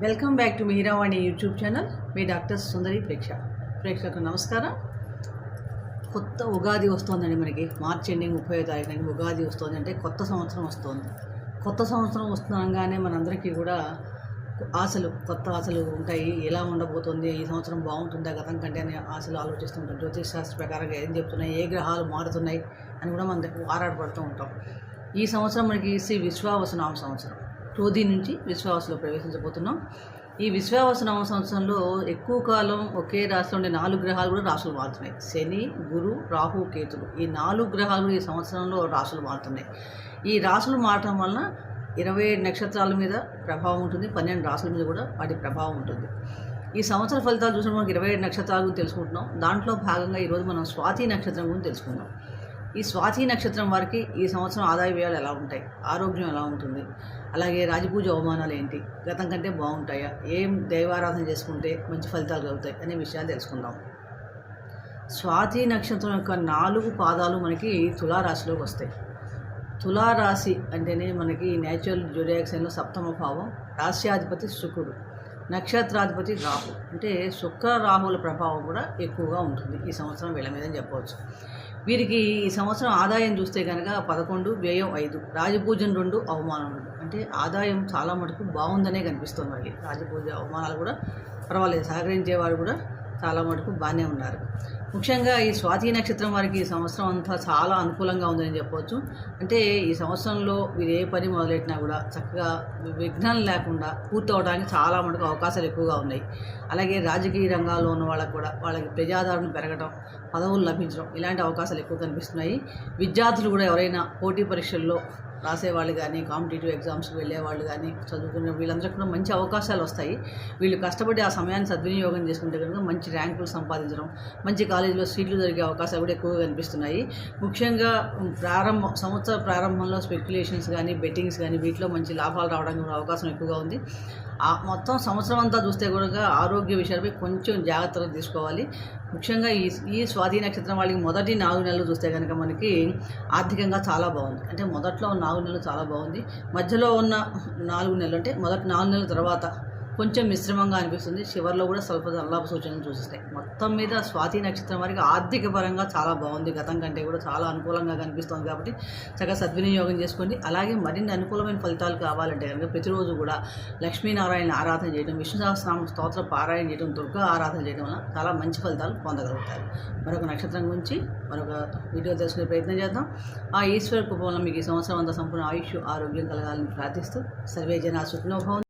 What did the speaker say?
Welcome back to Meeravani YouTube channel me doctor Sundari ప్రేక్ష. ప్రేక్షకులకు నమస్కారం. కొత్త ఉగాది వస్తోందండి మనకి. మార్చి ఎండింగ్ ముప్పై తారీఖున ఉగాది వస్తుంది. అంటే కొత్త సంవత్సరం వస్తుంది. కొత్త సంవత్సరం వస్తుండగానే మనందరికీ కూడా ఆశలు కొత్త ఆశలు ఉంటాయి. ఎలా ఉండబోతుంది? ఈ సంవత్సరం బాగుంటుందా గతం కంటే అని ఆశలు ఆలోచిస్తుంటాం జ్యోతిష్ శాస్త్ర ప్రకారంగా ఏం చెప్తున్నాయి? ఏ గ్రహాలు మారుతున్నాయి? అని కూడా మనం ఆరాటపడుతూ ఉంటాం. ఈ సంవత్సరం మనకి శ్రీ విశ్వావసనామ సంవత్సరం. రోధి నుంచి విశ్వావాసంలో ప్రవేశించబోతున్నాం. ఈ విశ్వావసనామ సంవత్సరంలో ఎక్కువ కాలం ఒకే రాశిలో ఉండే నాలుగు గ్రహాలు కూడా రాశులు మారుతున్నాయి శని గురు రాహు కేతులు ఈ నాలుగు గ్రహాలు కూడా ఈ సంవత్సరంలో రాశులు మారుతున్నాయి ఈ రాశులు మారటం వలన ఇరవై నక్షత్రాల మీద ప్రభావం ఉంటుంది. పన్నెండు రాశుల మీద కూడా వాటి ప్రభావం ఉంటుంది. ఈ సంవత్సర ఫలితాలు చూసిన మనకి ఇరవై ఏడు నక్షత్రాల గురించి తెలుసుకుంటున్నాం. దాంట్లో భాగంగా ఈరోజు మనం స్వాతి నక్షత్రం గురించి తెలుసుకుందాం. ఈ స్వాతి నక్షత్రం వారికి ఈ సంవత్సరం ఆదాయ వ్యయాలు ఎలా ఉంటాయి? ఆరోగ్యం ఎలా ఉంటుంది? అలాగే రాజపూజ అవమానాలు ఏంటి? గతం కంటే బాగుంటాయా? ఏం దైవారాధన చేసుకుంటే మంచి ఫలితాలు కలుగుతాయి అనే విషయాలు తెలుసుకుందాం. స్వాతి నక్షత్రం యొక్క నాలుగు పాదాలు మనకి తులారాశిలోకి వస్తాయి. తులారాశి అంటేనే మనకి నేచురల్ జోడియాక్సన్లో సప్తమ భావం రాశ్యాధిపతి శుక్రుడు నక్షత్రాధిపతి రాహు. అంటే శుక్ర రాహుల ప్రభావం కూడా ఎక్కువగా ఉంటుంది ఈ సంవత్సరం వీళ్ళ మీద చెప్పవచ్చు. వీరికి ఈ సంవత్సరం ఆదాయం చూస్తే కనుక పదకొండు వ్యయం ఐదు. రాజపూజన రెండు అవమానం రెండు. అంటే ఆదాయం చాలా మటుకు బాగుందనే కనిపిస్తుంది మనకి రాజపూజ అవమానాలు కూడా పర్వాలేదు. సహకరించేవారు కూడా చాలా మటుకు బాగానే ఉన్నారు. ముఖ్యంగా ఈ స్వాతి నక్షత్రం వారికి ఈ సంవత్సరం అంతా చాలా అనుకూలంగా ఉందని చెప్పవచ్చు. అంటే ఈ సంవత్సరంలో వీరు ఏ పని మొదలెట్టినా కూడా చక్కగా విఘ్నాలు లేకుండా పూర్తవడానికి చాలా మటుకు అవకాశాలు ఎక్కువగా ఉన్నాయి. అలాగే రాజకీయ రంగాల్లో ఉన్న వాళ్ళకు కూడా వాళ్ళకి ప్రజాదరణ పెరగడం పదవులు లభించడం ఇలాంటి అవకాశాలు ఎక్కువ కనిపిస్తున్నాయి. విద్యార్థులు కూడా ఎవరైనా పోటీ పరీక్షల్లో రాసేవాళ్ళు కానీ కాంపిటేటివ్ ఎగ్జామ్స్ వెళ్ళే వాళ్ళు కానీ చదువుకునే వీళ్ళందరికీ కూడా మంచి అవకాశాలు వస్తాయి. వీళ్ళు కష్టపడి ఆ సమయాన్ని సద్వినియోగం చేసుకుంటే కనుక మంచి ర్యాంకులు సంపాదించడం మంచి కాలేజీలో సీట్లు దొరికే అవకాశాలు కూడా ఎక్కువగా కనిపిస్తున్నాయి. ముఖ్యంగా ప్రారంభ సంవత్సర ప్రారంభంలో స్పెక్యులేషన్స్ కానీ బెట్టింగ్స్ కానీ వీటిలో మంచి లాభాలు రావడానికి కూడా అవకాశం ఎక్కువగా ఉంది. ఆ మొత్తం సంవత్సరం అంతా చూస్తే కూడా ఆరోగ్య విషయాలపై కొంచెం జాగ్రత్తలు తీసుకోవాలి. ముఖ్యంగా ఈ ఈ స్వాధీన నక్షత్రం వాళ్ళకి మొదటి నాలుగు నెలలు చూస్తే కనుక మనకి ఆర్థికంగా చాలా బాగుంది. అంటే మొదట్లో ఉన్న నాలుగు నెలలు చాలా బాగుంది. మధ్యలో ఉన్న నాలుగు నెలలు అంటే మొదటి నాలుగు నెలల తర్వాత కొంచెం మిశ్రమంగా అనిపిస్తుంది. చివరిలో కూడా స్వల్ప అల్లాభ సూచనలు చూసిస్తాయి మొత్తం మీద స్వాతి నక్షత్రం వారికి ఆర్థిక పరంగా చాలా బాగుంది. గతం కంటే కూడా చాలా అనుకూలంగా కనిపిస్తుంది కాబట్టి చక్కగా సద్వినియోగం చేసుకోండి. అలాగే మరిన్ని అనుకూలమైన ఫలితాలు కావాలంటే కనుక ప్రతిరోజు కూడా లక్ష్మీనారాయణ ఆరాధన చేయడం విష్ణు సహస్రనామ స్తోత్ర పారాయణ చేయడం దుర్గా ఆరాధన చేయడం వల్ల చాలా మంచి ఫలితాలు పొందగలుగుతారు. మరొక నక్షత్రం గురించి మరొక వీడియో తెలుసుకునే ప్రయత్నం చేద్దాం. ఆ ఈశ్వర కృప మీకు ఈ సంవత్సరం అంతా సంపూర్ణ ఆయుష్ ఆరోగ్యం కలగాలని ప్రార్థిస్తూ సర్వే జనా సుఖినోభవం